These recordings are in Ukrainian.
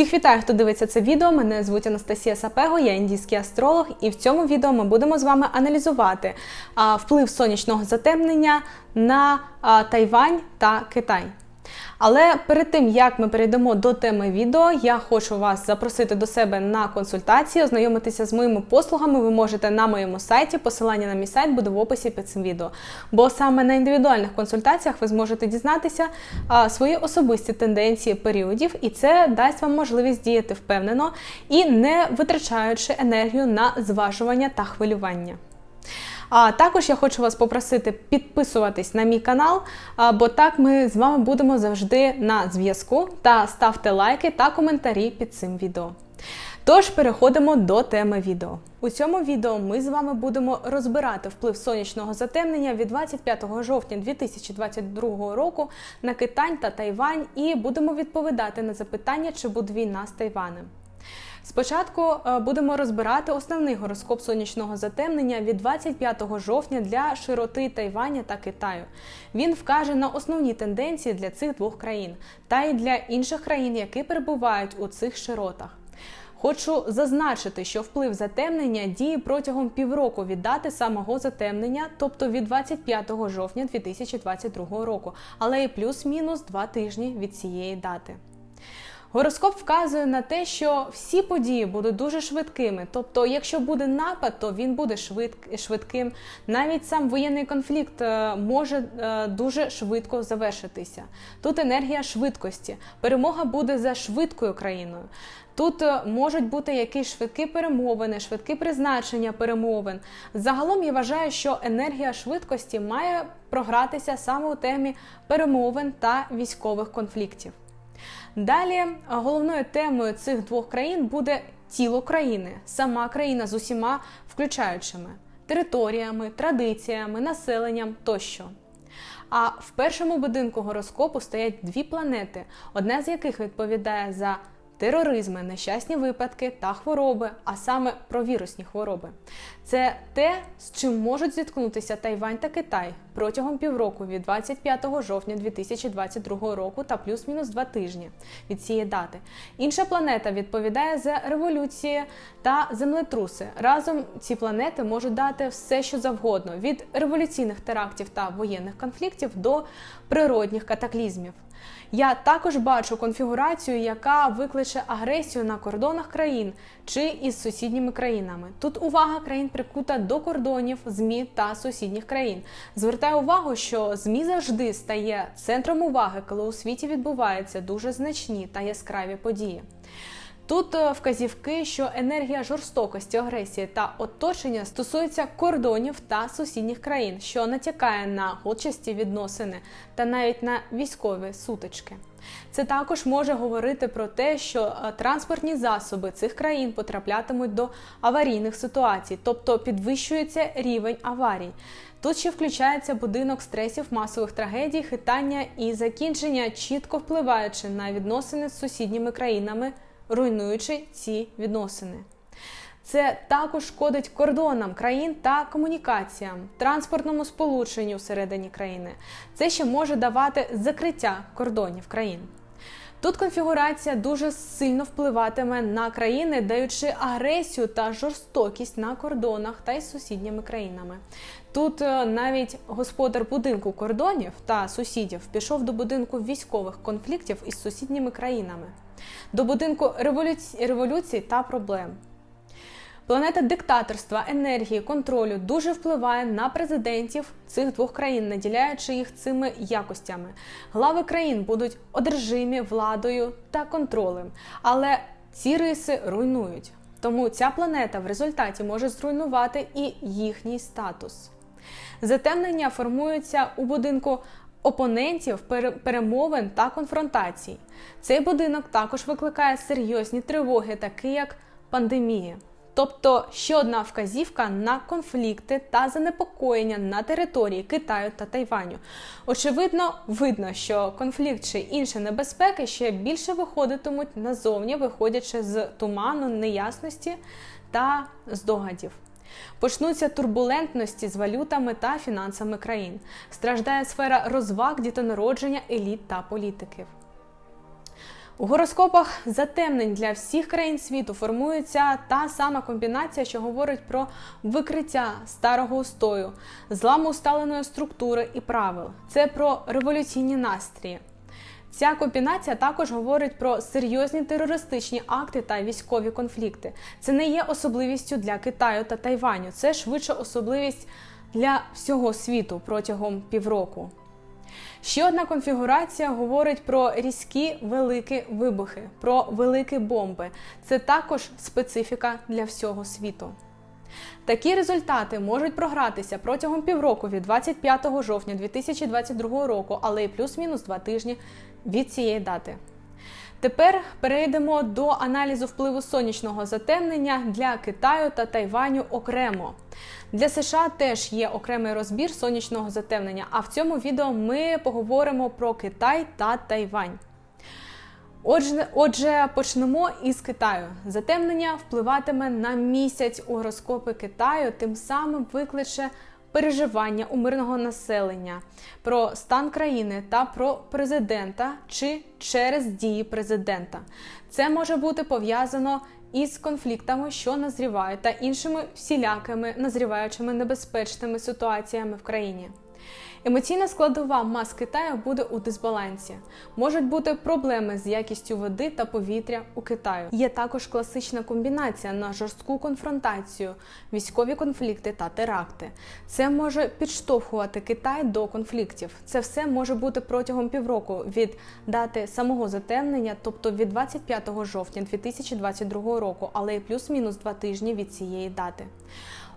Всіх вітаю, хто дивиться це відео. Мене звуть Анастасія Сапего, я індійський астролог, і в цьому відео ми будемо з вами аналізувати вплив сонячного затемнення на Тайвань та Китай. Але перед тим як ми перейдемо до теми відео, я хочу вас запросити до себе на консультації, ознайомитися з моїми послугами. Ви можете на моєму сайті. Посилання на мій сайт буде в описі під цим відео. Бо саме на індивідуальних консультаціях ви зможете дізнатися свої особисті тенденції періодів, і це дасть вам можливість діяти впевнено і не витрачаючи енергію на зважування та хвилювання. А також я хочу вас попросити підписуватись на мій канал, бо так ми з вами будемо завжди на зв'язку. Та ставте лайки та коментарі під цим відео. Тож переходимо до теми відео. У цьому відео ми з вами будемо розбирати вплив сонячного затемнення від 25 жовтня 2022 року на Китай та Тайвань і будемо відповідати на запитання, чи буде війна з Тайванем. Спочатку е, будемо розбирати основний гороскоп сонячного затемнення від 25 жовтня для широти Тайваня та Китаю. Він вкаже на основні тенденції для цих двох країн та й для інших країн, які перебувають у цих широтах. Хочу зазначити, що вплив затемнення діє протягом півроку від дати самого затемнення, тобто від 25 жовтня 2022 року, але і плюс-мінус два тижні від цієї дати. Гороскоп вказує на те, що всі події будуть дуже швидкими. Тобто, якщо буде напад, то він буде швидким. Навіть сам воєнний конфлікт е, може е, дуже швидко завершитися. Тут енергія швидкості. Перемога буде за швидкою країною. Тут е, можуть бути якісь швидкі перемовини, швидкі призначення перемовин. Загалом я вважаю, що енергія швидкості має програтися саме у темі перемовин та військових конфліктів. Далі головною темою цих двох країн буде тіло країни, сама країна з усіма включаючими територіями, традиціями, населенням тощо. А в першому будинку гороскопу стоять дві планети, одна з яких відповідає за тероризми, нещасні випадки та хвороби, а саме про вірусні хвороби. Це те, з чим можуть зіткнутися Тайвань та Китай протягом півроку від 25 жовтня 2022 року та плюс-мінус два тижні від цієї дати. Інша планета відповідає за революції та землетруси. Разом ці планети можуть дати все, що завгодно: від революційних терактів та воєнних конфліктів до природних катаклізмів. Я також бачу конфігурацію, яка викличе агресію на кордонах країн чи із сусідніми країнами. Тут увага країн прикута до кордонів, ЗМІ та сусідніх країн. Звертаю увагу, що ЗМІ завжди стає центром уваги, коли у світі відбуваються дуже значні та яскраві події. Тут е, вказівки, що енергія жорстокості, агресії та оточення стосується кордонів та сусідніх країн, що натякає на гочасті відносини та навіть на військові сутички. Це також може говорити про те, що е, транспортні засоби цих країн потраплятимуть до аварійних ситуацій, тобто підвищується рівень аварій. Тут ще включається будинок стресів, масових трагедій, хитання і закінчення, чітко впливаючи на відносини з сусідніми країнами руйнуючи ці відносини. Це також шкодить кордонам країн та комунікаціям, транспортному сполученню всередині країни. Це ще може давати закриття кордонів країн. Тут конфігурація дуже сильно впливатиме на країни, даючи агресію та жорстокість на кордонах та й з сусідніми країнами. Тут е, навіть господар будинку кордонів та сусідів пішов до будинку військових конфліктів із сусідніми країнами, до будинку революції, революції та проблем. Планета диктаторства, енергії, контролю дуже впливає на президентів цих двох країн, наділяючи їх цими якостями. Глави країн будуть одержимі владою та контролем, але ці риси руйнують. Тому ця планета в результаті може зруйнувати і їхній статус. Затемнення формуються у будинку опонентів, перемовин та конфронтацій. Цей будинок також викликає серйозні тривоги, такі як пандемія. Тобто ще одна вказівка на конфлікти та занепокоєння на території Китаю та Тайваню. Очевидно, видно, що конфлікт чи інші небезпеки ще більше виходитимуть назовні, виходячи з туману, неясності та здогадів. Почнуться турбулентності з валютами та фінансами країн. Страждає сфера розваг, дітонародження, еліт та політиків. У гороскопах затемнень для всіх країн світу формується та сама комбінація, що говорить про викриття старого устою, зламу усталеної структури і правил. Це про революційні настрії. Ця комбінація також говорить про серйозні терористичні акти та військові конфлікти. Це не є особливістю для Китаю та Тайваню, це швидше особливість для всього світу протягом півроку. Ще одна конфігурація говорить про різкі великі вибухи, про великі бомби. Це також специфіка для всього світу. Такі результати можуть програтися протягом півроку від 25 жовтня 2022 року, але й плюс-мінус два тижні від цієї дати. Тепер перейдемо до аналізу впливу сонячного затемнення для Китаю та Тайваню окремо. Для США теж є окремий розбір сонячного затемнення, а в цьому відео ми поговоримо про Китай та Тайвань. Отже, отже, почнемо із Китаю. Затемнення впливатиме на місяць у гороскопи Китаю, тим самим викличе переживання у мирного населення про стан країни та про президента чи через дії президента. Це може бути пов'язано із конфліктами, що назрівають, та іншими всілякими назріваючими небезпечними ситуаціями в країні. Емоційна складова мас Китаю буде у дисбалансі. Можуть бути проблеми з якістю води та повітря у Китаю. Є також класична комбінація на жорстку конфронтацію, військові конфлікти та теракти. Це може підштовхувати Китай до конфліктів. Це все може бути протягом півроку від дати самого затемнення, тобто від 25 жовтня 2022 року, але й плюс-мінус два тижні від цієї дати.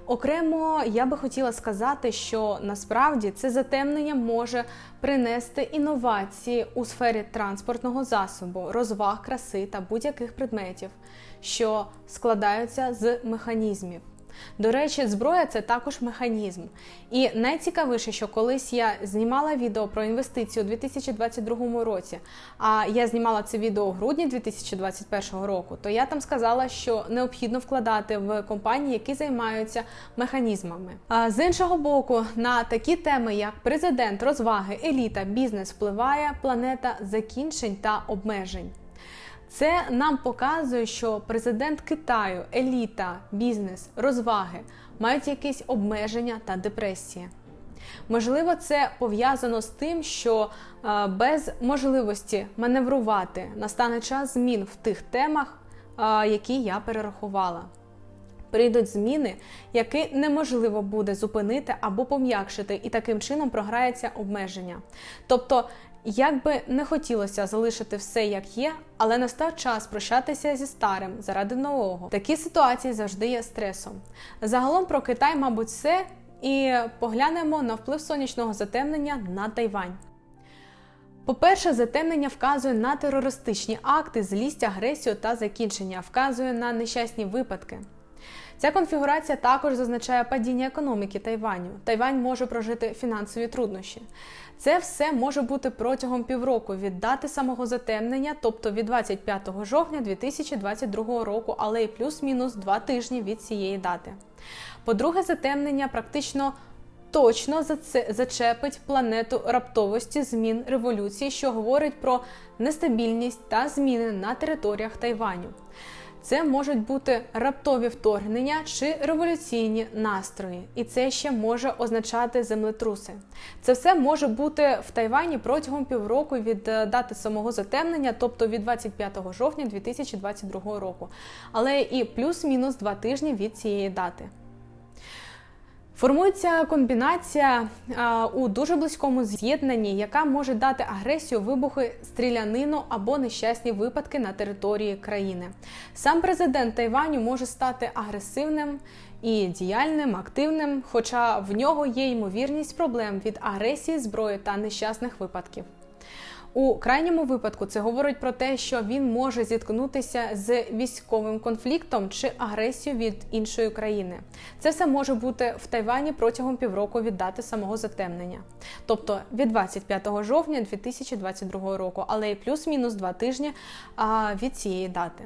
Окремо, я би хотіла сказати, що насправді це затемнення може принести інновації у сфері транспортного засобу, розваг, краси та будь-яких предметів, що складаються з механізмів. До речі, зброя це також механізм. І найцікавіше, що колись я знімала відео про інвестиції у 2022 році, а я знімала це відео у грудні 2021 року, то я там сказала, що необхідно вкладати в компанії, які займаються механізмами. А з іншого боку, на такі теми, як президент, розваги, еліта, бізнес, впливає планета закінчень та обмежень. Це нам показує, що президент Китаю, еліта, бізнес, розваги мають якісь обмеження та депресії. Можливо, це пов'язано з тим, що е, без можливості маневрувати настане час змін в тих темах, е, які я перерахувала. Прийдуть зміни, які неможливо буде зупинити або пом'якшити, і таким чином програється обмеження. Тобто як би не хотілося залишити все як є, але настав час прощатися зі старим заради нового. Такі ситуації завжди є стресом. Загалом про Китай, мабуть, все. І поглянемо на вплив сонячного затемнення на Тайвань. По-перше, затемнення вказує на терористичні акти, злість, агресію та закінчення, вказує на нещасні випадки. Ця конфігурація також зазначає падіння економіки Тайваню. Тайвань може прожити фінансові труднощі. Це все може бути протягом півроку від дати самого затемнення, тобто від 25 жовтня 2022 року, але й плюс-мінус два тижні від цієї дати. По-друге, затемнення практично точно зачепить планету раптовості змін революції, що говорить про нестабільність та зміни на територіях Тайваню. Це можуть бути раптові вторгнення чи революційні настрої, і це ще може означати землетруси. Це все може бути в Тайвані протягом півроку від е, дати самого затемнення, тобто від 25 жовтня 2022 року, але і плюс-мінус два тижні від цієї дати. Формується комбінація а, у дуже близькому з'єднанні, яка може дати агресію, вибухи, стрілянину або нещасні випадки на території країни. Сам президент Тайваню може стати агресивним і діяльним, активним, хоча в нього є ймовірність проблем від агресії, зброї та нещасних випадків. У крайньому випадку це говорить про те, що він може зіткнутися з військовим конфліктом чи агресією від іншої країни. Це все може бути в Тайвані протягом півроку від дати самого затемнення, тобто від 25 жовтня 2022 року, але й плюс-мінус два тижні від цієї дати.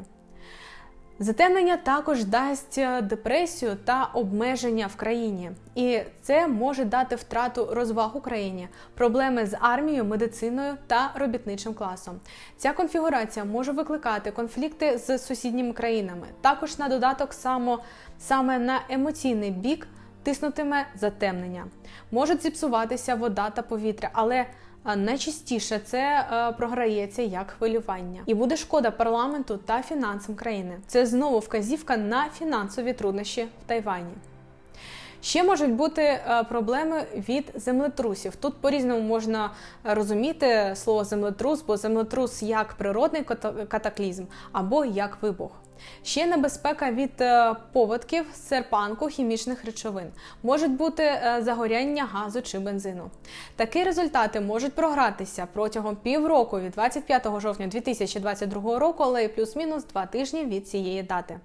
Затемнення також дасть е, депресію та обмеження в країні, і це може дати втрату розваг Україні, проблеми з армією, медициною та робітничим класом. Ця конфігурація може викликати конфлікти з сусідніми країнами. Також на додаток само саме на емоційний бік тиснутиме затемнення. Можуть зіпсуватися вода та повітря, але Найчастіше це е, програється як хвилювання, і буде шкода парламенту та фінансам країни. Це знову вказівка на фінансові труднощі в Тайвані. Ще можуть бути е, проблеми від землетрусів. Тут по-різному можна розуміти слово землетрус, бо землетрус як природний катаклізм або як вибух. Ще небезпека від е, поводків, серпанку, хімічних речовин. Можуть бути е, загоряння газу чи бензину. Такі результати можуть програтися протягом півроку від 25 жовтня 2022 року, але й плюс-мінус два тижні від цієї дати.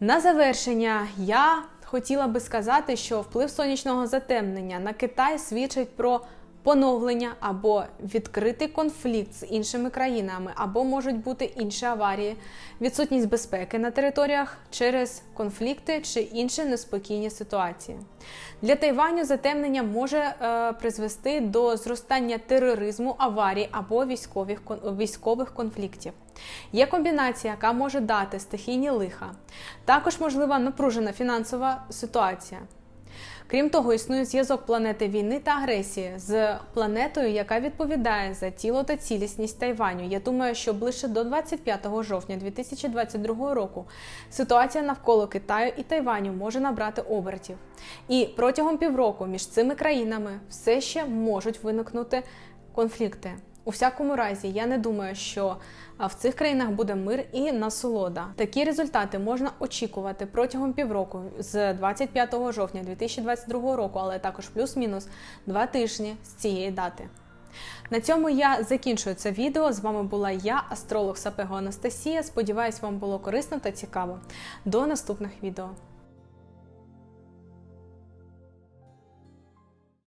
На завершення я хотіла би сказати, що вплив сонячного затемнення на Китай свідчить про поновлення або відкритий конфлікт з іншими країнами, або можуть бути інші аварії, відсутність безпеки на територіях через конфлікти чи інші неспокійні ситуації. Для Тайваню затемнення може е, призвести до зростання тероризму, аварій або військових, військових конфліктів. Є комбінація, яка може дати стихійні лиха. Також можлива напружена фінансова ситуація. Крім того, існує зв'язок планети війни та агресії з планетою, яка відповідає за тіло та цілісність Тайваню. Я думаю, що ближче до 25 жовтня 2022 року ситуація навколо Китаю і Тайваню може набрати обертів. І протягом півроку між цими країнами все ще можуть виникнути конфлікти. У всякому разі, я не думаю, що в цих країнах буде мир і насолода. Такі результати можна очікувати протягом півроку з 25 жовтня 2022 року, але також плюс-мінус два тижні з цієї дати. На цьому я закінчую це відео. З вами була я, астролог Сапего Анастасія. Сподіваюсь, вам було корисно та цікаво. До наступних відео.